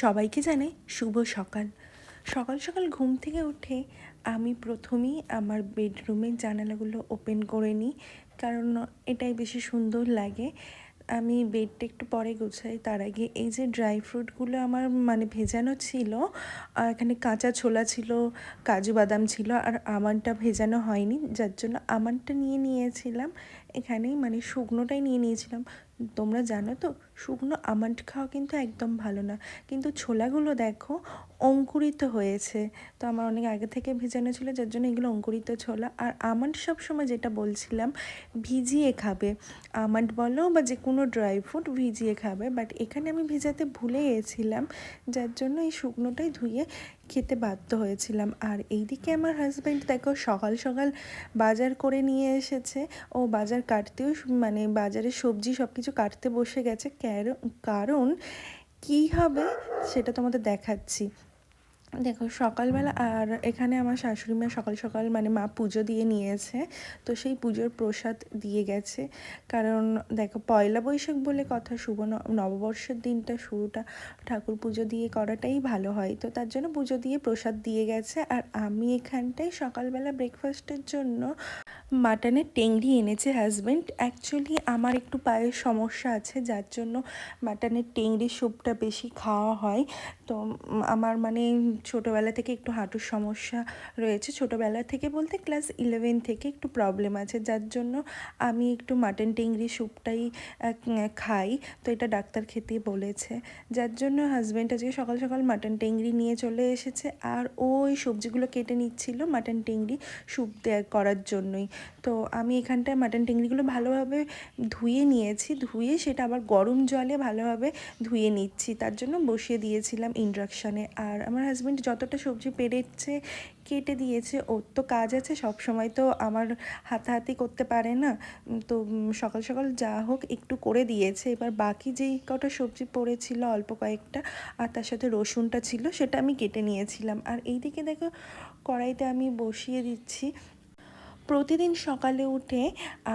সবাইকে জানাই শুভ সকাল। সকাল সকাল ঘুম থেকে উঠে আমি প্রথমেই আমার বেডরুমের জানালাগুলো ওপেন করে নিই, কারণ এটাই বেশি সুন্দর লাগে। আমি বেডটা একটু পরে গোছাই, তার আগে এই যে ড্রাই ফ্রুটগুলো আমার মানে ভেজানো ছিল এখানে কাঁচা ছোলা ছিল, কাজু বাদাম ছিল, আর আমানটা ভেজানো হয়নি, যার জন্য আমানটা নিয়ে নিয়েছিলাম। এখানে মানে শুকনোটাই নিয়ে নিয়েছিলাম। তোমরা জানো তো, শুকনো আমান্ড খাওয়া কিন্তু একদম ভালো না। কিন্তু ছোলাগুলো দেখো, অঙ্কুরিত হয়েছে। তো আমার অনেক আগে থেকে ভেজানো ছিল, যার জন্য এগুলো অঙ্কুরিত ছোলা। আর আমান্ড সবসময় যেটা বলছিলাম, ভিজিয়ে খাবে। আমান্ড বলো বা যে কোনো ড্রাই ফ্রুট ভিজিয়ে খাবে। বাট এখানে আমি ভেজাতে ভুলে গেছিলাম, যার জন্য এই শুকনোটাই ধুয়ে খেতে বাধ্য হয়েছিলাম। আর এইদিকে আমার হাজব্যান্ড দেখো সকাল সকাল বাজার করে নিয়ে এসেছে। ও বাজার কাটতেও মানে বাজারে সবজি সব কিছু কাটতে বসে গেছে। কারণ কী হবে সেটা তোমাদের দেখাচ্ছি। দেখো, সকালবেলা আর এখানে আমার শাশুড়ি মা সকাল সকাল মানে মা পুজো দিয়ে নিয়েছে, তো সেই পুজোর প্রসাদ দিয়ে গেছে। কারণ দেখো, পয়লা বৈশাখ বলে কথা, শুভ নববর্ষের দিনটা শুরুটা ঠাকুর পুজো দিয়ে করাটাই ভালো হয়। তো তার জন্য পুজো দিয়ে প্রসাদ দিয়ে গেছে। আর আমি এখানটায় সকালবেলা ব্রেকফাস্টের জন্য মাটনের টেংরি এনেছে হাজব্যান্ড অ্যাকচুয়ালি আমার একটু পায়ের সমস্যা আছে, যার জন্য মাটনের টেংরি স্যুপটা বেশি খাওয়া হয়। তো আমার মানে ছোটোবেলা থেকে একটু হাঁটুর সমস্যা রয়েছে। ছোটোবেলা থেকে বলতে ক্লাস ইলেভেন থেকে একটু প্রবলেম আছে। যার জন্য আমি একটু মাটন টেংরি স্যুপটাই খাই। তো এটা ডাক্তার খেতে বলেছে। যার জন্য হাজব্যান্ড আজকে সকাল সকাল মাটন টেংরি নিয়ে চলে এসেছে। আর ওই সবজিগুলো কেটে নিচ্ছিল মাটন টেংরি স্যুপ করার জন্যই। তো আমি এখানটায় মাটন টেংরিগুলো ভালোভাবে ধুয়ে নিয়েছি। ধুয়ে সেটা আবার গরম জলে ভালোভাবে ধুয়ে নিচ্ছি। তার জন্য বসিয়ে দিয়েছিলাম। ইন্ডাকশানে আর আমার হাজব্যান্ড যতটা সবজি পেরেছে, কেটে দিয়েছে, ওর তো কাজ আছে সব সময় তো আমার হাতাহাতি করতে পারে না। তো সকাল সকাল যা হোক একটু করে দিয়েছে। এবার বাকি যেই কটা সবজি পড়েছিল অল্প কয়েকটা, আর তার সাথে রসুনটা ছিল, সেটা আমি কেটে নিয়েছিলাম। আর এইদিকে দেখো, কড়াইতে আমি বসিয়ে দিচ্ছি। প্রতিদিন সকালে উঠে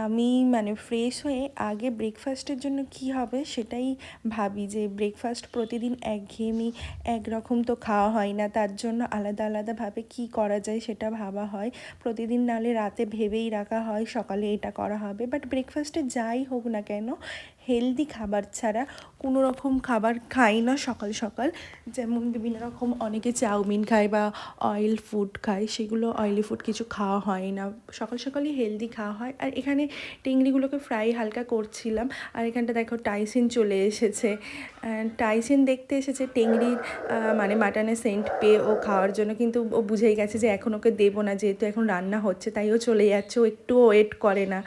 আমি মানে ফ্রেশ হয়ে আগে ব্রেকফাস্টের জন্য কি হবে সেটাই ভাবি যে ব্রেকফাস্ট প্রতিদিন একঘেয়েমি, একরকম তো খাওয়া হয় না। তার জন্য আলাদা আলাদাভাবে কি করা যায় সেটা ভাবা হয়। প্রতিদিন নালে রাতে ভেবেই রাখা হয় সকালে এটা করা হবে। বাট ব্রেকফাস্টে যাই হোক না কেন হেলদি খাবার ছাড়া কোনো রকম খাবার খাই না সকাল সকাল। যেমন বিভিন্ন রকম অনেকে চাউমিন খায় বা অয়েল ফুড খায়, সেগুলো অয়েলি ফুড কিছু খাওয়া হয় না। সকাল সকালই হেলদি খাওয়া হয়। আর এখানে টেংরিগুলোকে ফ্রাই হালকা করছিলাম, আর এখানটা দেখো টাইসিন চলে এসেছে। টাইসিন দেখতে এসেছে টেংরির মানে মাটনের সেন্ট পেয়ে ও খাওয়ার জন্য। কিন্তু ও বুঝেই গেছে যে এখন ওকে দেবো না, যেহেতু এখন রান্না হচ্ছে, তাই ও চলে যাচ্ছে। ও একটুও ওয়েট করে না।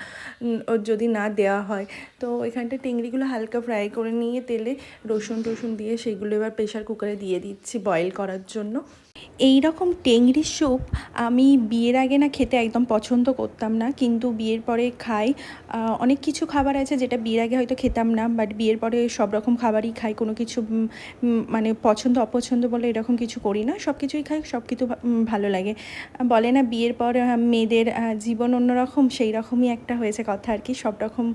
ওর যদি না দেওয়া হয়, তো এখানটা চিংড়িগুলো হালকা ফ্রাই করে নিয়ে তেলে রসুন টসুন দিয়ে সেগুলো এবার প্রেশার কুকারে দিয়ে দিচ্ছি বয়েল করার জন্য। এই রকম টেংরি স্যুপ আমি বিয়ের আগে না খেতে একদম পছন্দ করতাম না, কিন্তু বিয়ের পরে খাই। অনেক কিছু খাবার আছে যেটা বিয়ের আগে হয়তো খেতাম না বাট বিয়ের পরে সব রকম খাবারই খাই, কোনো কিছু মানে পছন্দ অপছন্দ বলে এরকম কিছু করি না, সব কিছুই খাই, সব কিছু ভালো লাগে। বলে না বিয়ের পর মেয়েদের জীবন অন্যরকম সেই রকমই একটা হয়েছে কথা আর কি, সব রকম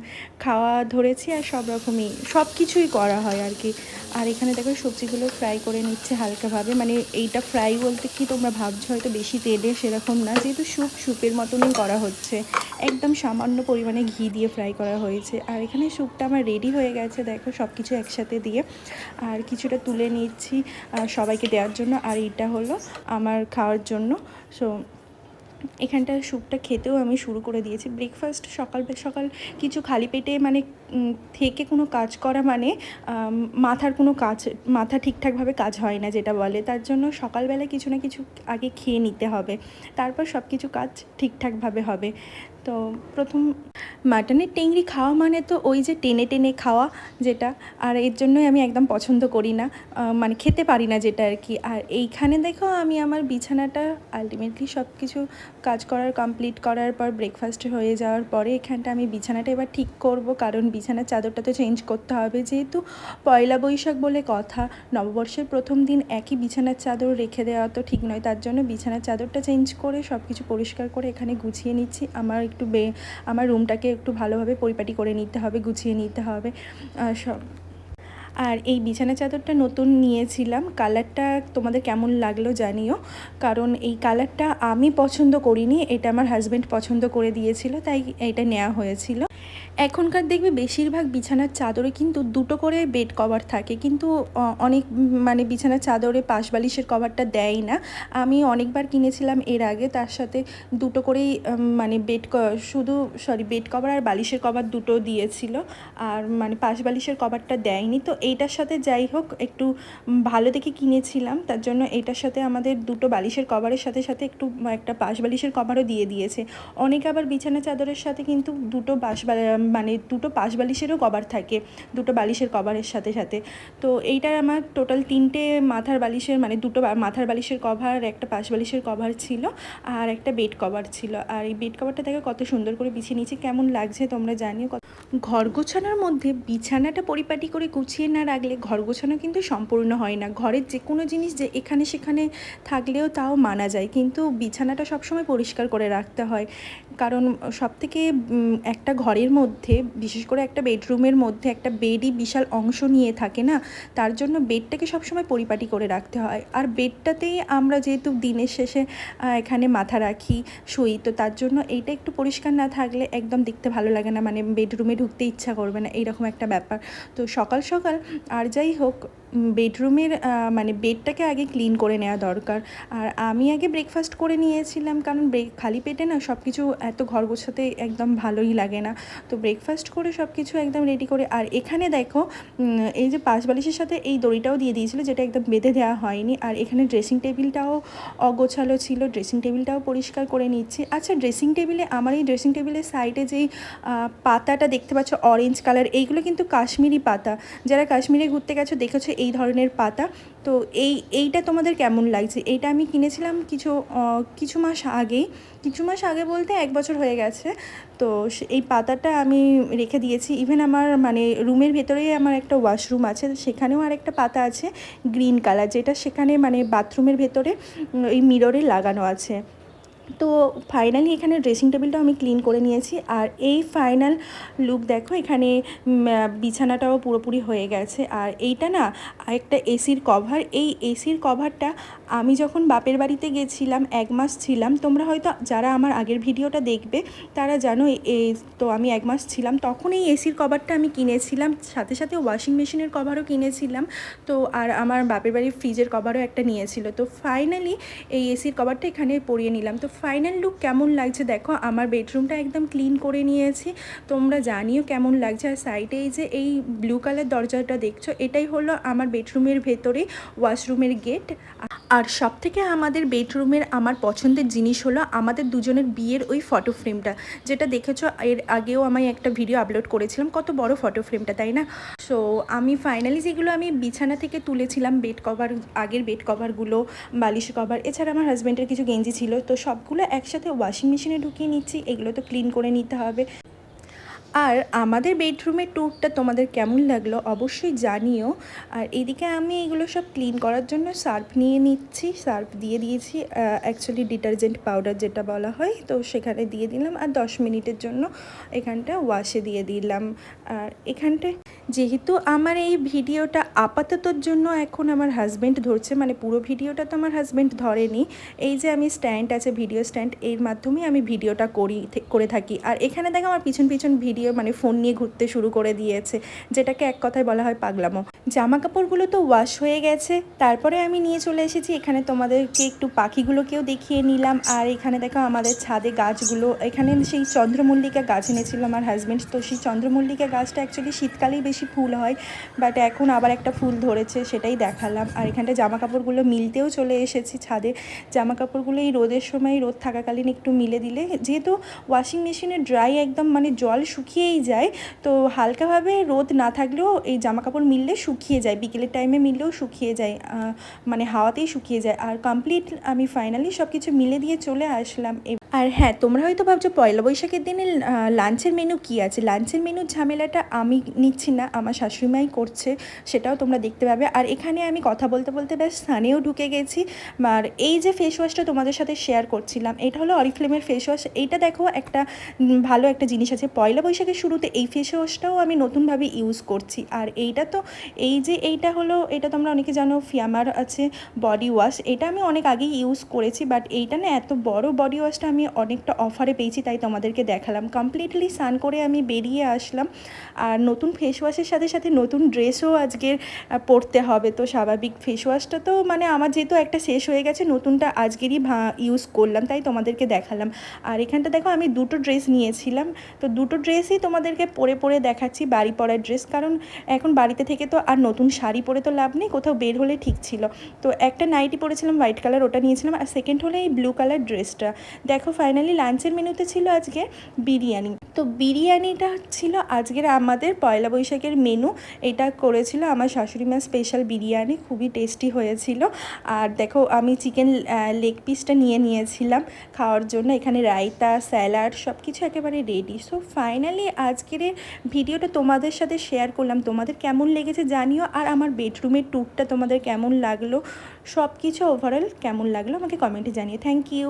খাওয়া ধরেছি আর সব রকমই, সব কিছুই করা হয় আর কি। আর এখানে দেখো সবজিগুলো ফ্রাই করে নিচ্ছে হালকাভাবে মানে এইটা ফ্রাই বলতে কি তোমরা ভাবছ হয়তো বেশি তেলে সেরকম না? যেহেতু স্যুপ, স্যুপের মতনই করা হচ্ছে। একদম সামান্য পরিমাণে ঘি দিয়ে ফ্রাই করা হয়েছে। আর এখানে স্যুপটা আমার রেডি হয়ে গেছে, দেখো সব কিছু একসাথে দিয়ে। আর কিছুটা তুলে নিচ্ছি সবাইকে দেওয়ার জন্য। আর এটা হলো আমার খাওয়ার জন্য। সো এখানটা স্যুপটা খেতেও আমি শুরু করে দিয়েছি। ব্রেকফাস্ট সকাল সকাল কিছু খালি পেটে মানে থেকে কোনো কাজ করা মানে মাথার কোনো কাজ, মাথা ঠিকঠাকভাবে কাজ হয় না যেটা বলে। তার জন্য সকালবেলা কিছু না কিছু আগে খেয়ে নিতে হবে। তারপর সব কিছু কাজ ঠিকঠাকভাবে হবে। তো প্রথম মাটনের টেংরি খাওয়া মানে তো ওই যে টেনে টেনে খাওয়া যেটা। আর এর জন্যই আমি একদম পছন্দ করি না মানে খেতে পারি না যেটা আর কি। আর এইখানে দেখো আমি আমার বিছানাটা আলটিমেটলি সব কিছু কাজ করার কমপ্লিট করার পর ব্রেকফাস্ট হয়ে যাওয়ার পরে এখানটা আমি বিছানাটা এবার ঠিক করব। কারণ বিছানার চাদরটা তো চেঞ্জ করতে হবে যেহেতু পয়লা বৈশাখ বলে কথা। নববর্ষের প্রথম দিন একই বিছানার চাদর রেখে দেওয়া তো ঠিক নয়। তার জন্য বিছানার চাদরটা চেঞ্জ করে সব কিছু পরিষ্কার করে এখানে গুছিয়ে নিচ্ছি। আমার একটু বে আমার রুমটাকে একটু ভালোভাবে পরিপাটি করে নিতে হবে গুছিয়ে নিতে হবে। সব আর এই বিছানা চাদরটা নতুন নিয়েছিলাম। কালারটা তোমাদের কেমন লাগল জানিও। কারণ এই কালারটা আমি পছন্দ করিনি, এটা আমার হাজব্যান্ড পছন্দ করে দিয়েছিল, তাই এটা নেওয়া হয়েছিল। এখনকার দেখবে বেশিরভাগ বিছানার চাদরে কিন্তু দুটো করে বেড কভার থাকে, কিন্তু অনেক মানে বিছানার চাদরে পাশ বালিশের কভারটা দেয় না। আমি অনেকবার কিনেছিলাম এর আগে, তার সাথে দুটো করেই মানে বেড শুধু সরি বেড কভার আর বালিশের কভার দুটো দিয়েছিল। আর মানে পাশ বালিশের কভারটা দেয়নি, তো এইটার সাথে যাই হোক, একটু ভালো দেখে কিনেছিলাম। তার জন্য এটার সাথে আমাদের দুটো বালিশের কভারের সাথে সাথে একটু একটা পাশ বালিশের কভারও দিয়ে দিয়েছে। অনেকে আবার বিছানা চাদরের সাথে কিন্তু দুটো বাস মানে দুটো পাশ বালিশেরও কভার থাকে, দুটো বালিশের কভারের সাথে সাথে। তো এইটার আমার টোটাল তিনটে মাথার বালিশের মানে দুটো মাথার বালিশের কভার একটা পাশ বালিশের কভার ছিল আর একটা বেড কভার ছিল। আর এই বেড কভারটা দেখো কত সুন্দর করে বিছিয়ে নিয়েছি, কেমন লাগছে তোমরা জানিও। ঘর গোছানোর মধ্যে বিছানাটা পরিপাটি করে গুছিয়ে না রাখলে ঘর গোছানো কিন্তু সম্পূর্ণ হয় না। ঘরের যে কোনো জিনিস যে এখানে সেখানে থাকলেও তাও মানা যায়। কিন্তু বিছানাটা সবসময় পরিষ্কার করে রাখতে হয়। কারণ সবথেকে একটা ঘরের মধ্যে, বিশেষ করে একটা বেডরুমের মধ্যে একটা বেডই বিশাল অংশ নিয়ে থাকে না, তার জন্য বেডটাকে সবসময় পরিপাটি করে রাখতে হয়। আর বেডটাতেই আমরা যেহেতু দিনের শেষে এখানে মাথা রাখি, শুই, তো তার জন্য এইটা একটু পরিষ্কার না থাকলে একদম দেখতে ভালো লাগে না। মানে বেডরুমে ঢুকতে ইচ্ছা করবে না, এইরকম একটা ব্যাপার। তো সকাল সকাল, আর যাই হোক বেডরুমের মানে বেডটাকে আগে ক্লিন করে নেওয়া দরকার। আর আমি আগে ব্রেকফাস্ট করে নিয়েছিলাম, কারণ ব্রেক খালি পেটে না সব কিছু এত ঘর গোছাতে একদম ভালোই লাগে না। তো ব্রেকফাস্ট করে সব কিছু একদম রেডি করে, আর এখানে দেখো এই যে পাঁচ বালিশের সাথে এই দড়িটাও দিয়ে দিয়েছিলো, যেটা একদম বেঁধে দেওয়া হয়নি। আর এখানে ড্রেসিং টেবিলটাও অগোছালো ছিল ড্রেসিং টেবিলটাও পরিষ্কার করে নিচ্ছি। আচ্ছা ড্রেসিং টেবিলে আমার এই ড্রেসিং টেবিলের সাইডে যেই পাতাটা দেখতে পাচ্ছ অরেঞ্জ কালার এইগুলো কিন্তু কাশ্মীরি পাতা। যারা কাশ্মীরে ঘুরতে গেছো, দেখেছ ধরনের পাতা। তো এই, এইটা তোমাদের কেমন লাগছে? এইটা আমি কিনেছিলাম কিছু কিছু মাস আগেই কিছু মাস আগে বলতে এক বছর হয়ে গেছে। তো এই পাতাটা আমি রেখে দিয়েছি। ইভেন আমার মানে রুমের ভেতরেই আমার একটা ওয়াশরুম আছে। সেখানেও আর একটা পাতা আছে গ্রিন কালার যেটা সেখানে মানে বাথরুমের ভেতরে এই মিররে লাগানো আছে। তো ফাইনালি এখানে ড্রেসিং টেবিলটাও আমি ক্লিন করে নিয়েছি। আর এই ফাইনাল লুক দেখো, এখানে বিছানাটাও পুরোপুরি হয়ে গেছে। আর এইটা না একটা এসির কভার এই এসির কভারটা আমি যখন বাপের বাড়িতে গেছিলাম, এক মাস ছিলাম, তোমরা হয়তো, যারা আমার আগের ভিডিওটা দেখবে, তারা জানো এই তো আমি এক মাস ছিলাম। তখন এই এসির কভারটা আমি কিনেছিলাম, সাথে সাথে ওয়াশিং মেশিনের কভারও কিনেছিলাম। তো, আর আমার বাপের বাড়ির ফ্রিজের কভারও একটা নিয়েছিল। তো ফাইনালি এই এসির কভারটা এখানে পরিয়ে নিলাম। তো ফাইনাল লুক কেমন লাগছে? দেখো, আমার বেডরুমটা একদম ক্লিন করে নিয়েছি। তোমরা জানিও কেমন লাগছে। আর সাইডে এই যে এই ব্লু কালার দরজাটা দেখছ, এটাই হলো আমার বেডরুমের ভেতরে ওয়াশরুমের গেট। আর সব থেকে আমাদের বেডরুমের আমার পছন্দের জিনিস হলো আমাদের দুজনের বিয়ের ওই ফটো ফ্রেমটা যেটা দেখেছ, এর আগেও আমি একটা ভিডিও আপলোড করেছিলাম, কত বড় ফটো ফ্রেমটা তাই না? সো আমি ফাইনালি যেগুলো আমি বিছানা থেকে তুলেছিলাম বেড কভার আগের বেড কভারগুলো বালিশ কভার এছাড়া আমার হাজব্যান্ডের কিছু গেঞ্জি ছিল, তো সবগুলো একসাথে ওয়াশিং মেশিনে ঢুকিয়ে নিচ্ছি, এগুলো তো ক্লিন করে নিতে হবে। আর আমাদের বেডরুমের ট্যুরটা তোমাদের কেমন লাগল অবশ্যই জানিও। আর এদিকে আমি এগুলো সব ক্লিন করার জন্য সার্ফ নিয়ে নিচ্ছি সার্ফ দিয়ে দিয়েছি অ্যাকচুয়ালি ডিটারজেন্ট পাউডার যেটা বলা হয়, তো সেখানে দিয়ে দিলাম আর দশ মিনিটের জন্য এখানটা ওয়াশে দিয়ে দিলাম। আর এখানটায় যেহেতু আমার এই ভিডিওটা আপাততর জন্য এখন আমার হাজব্যান্ড ধরছে মানে পুরো ভিডিওটা তো আমার হাজব্যান্ড ধরেনি, এই যে আমি স্ট্যান্ড আছে ভিডিও স্ট্যান্ড এর মাধ্যমে আমি ভিডিওটা করি করে থাকি। আর এখানে দেখো আমার পিছন পিছন ভিডিও মানে ফোন নিয়ে ঘুরতে শুরু করে দিয়েছে, যেটাকে এক কথায় বলা হয় পাগলামো। জামা কাপড়গুলো তো ওয়াশ হয়ে গেছে, তারপরে আমি নিয়ে চলে এসেছি, এখানে তোমাদেরকে একটু পাখিগুলোকেও দেখিয়ে নিলাম, আর এখানে দেখো আমাদের ছাদে গাছগুলো, এখানে সেই চন্দ্রমল্লিকা গাছ এনেছিল আমার হাজব্যান্ড তো সেই চন্দ্রমল্লিকা গাছটা অ্যাকচুয়ালি শীতকালেই বেশি ফুল হয় বাট এখন আবার একটা ফুল ধরেছে, সেটাই দেখালাম, আর এখানটা জামা কাপড়গুলো মিলতেও চলে এসেছি ছাদে জামা কাপড়গুলো এই রোদের সময় রোদ থাকাকালীন একটু মিলে দিলে, যেহেতু ওয়াশিং মেশিনে ড্রাই একদম মানে জল শুকিয়েই যায়। তো হালকাভাবে রোদ না থাকলেও এই জামা কাপড় মিললে শুকিয়ে যায়, বিকেলের টাইমে মিললেও শুকিয়ে যায় মানে হাওয়াতেই শুকিয়ে যায়। আর কমপ্লিট আমি ফাইনালি সব কিছু মিলে দিয়ে চলে আসলাম। আর হ্যাঁ তোমরা হয়তো ভাবছ পয়লা বৈশাখের দিনে লাঞ্চের মেনু কী আছে? লাঞ্চের মেনুর ঝামেলাটা আমি নিচ্ছি না, আমার শাশুড়িমাই করছে, সেটাও তোমরা দেখতে পাবে। আর এখানে আমি কথা বলতে বলতে ব্যাস স্থানেও ঢুকে গেছি। আর এই যে ফেস ওয়াশটা তোমাদের সাথে শেয়ার করছিলাম, এটা হলো অরিফ্লেমের ফেস ওয়াশ এইটা দেখো একটা ভালো একটা জিনিস আছে। পয়লা বৈশাখের শুরুতে এই ফেস ওয়াশটাও আমি নতুনভাবে ইউজ করছি। আর এইটা তো, এই যে এইটা হলো, এটা তোমরা অনেকে জানো ফিয়ামার আছে বডি ওয়াশ এটা আমি অনেক আগেই ইউজ করেছি বাট এইটা না এত বড় বডি ওয়াশটা আমি অনেকটা অফারে পেয়েছি, তাই তোমাদেরকে দেখালাম। কমপ্লিটলি স্নান করে আমি বেরিয়ে আসলাম। আর নতুন ফেস ওয়াশের সাথে সাথে নতুন ড্রেসও আজকের পরতে হবে। তো স্বাভাবিক ফেস ওয়াশটা তো মানে আমার যেহেতু একটা শেষ হয়ে গেছে, নতুনটা আজকেরই ইউজ করলাম, তাই তোমাদেরকে দেখালাম। আর এখানটা দেখো, আমি দুটো ড্রেস নিয়েছিলাম। তো দুটো ড্রেসই তোমাদেরকে পরে পরে দেখাচ্ছি, বাড়ি পরার ড্রেস কারণ এখন বাড়িতে থেকে তো আর নতুন শাড়ি পরে তো লাভ নেই, কোথাও বের হলে ঠিক ছিল। তো একটা নাইটি পরেছিলাম হোয়াইট কালার ওটা নিয়েছিলাম। আর সেকেন্ড হলো এই ব্লু কালার ড্রেসটা দেখো ফাইনালি লাঞ্চের মেনুতে ছিল আজকে বিরিয়ানি। তো বিরিয়ানিটা ছিল আজকের আমাদের পয়লা বৈশাখের মেনু। এটা করেছিল আমার শাশুড়ি মা স্পেশাল বিরিয়ানি, খুবই টেস্টি হয়েছিল। আর দেখো, আমি চিকেন লেগ পিসটা নিয়ে নিয়েছিলাম খাওয়ার জন্য। এখানে রায়তা স্যালাড সব কিছু একেবারে রেডি সো ফাইনালি আজকের ভিডিওটা তোমাদের সাথে শেয়ার করলাম। তোমাদের কেমন লেগেছে জানিও। আর আমার বেডরুমের ট্যুরটা তোমাদের কেমন লাগল? সব কিছু ওভারঅল কেমন লাগল আমাকে কমেন্টে জানিয়ে থ্যাংক ইউ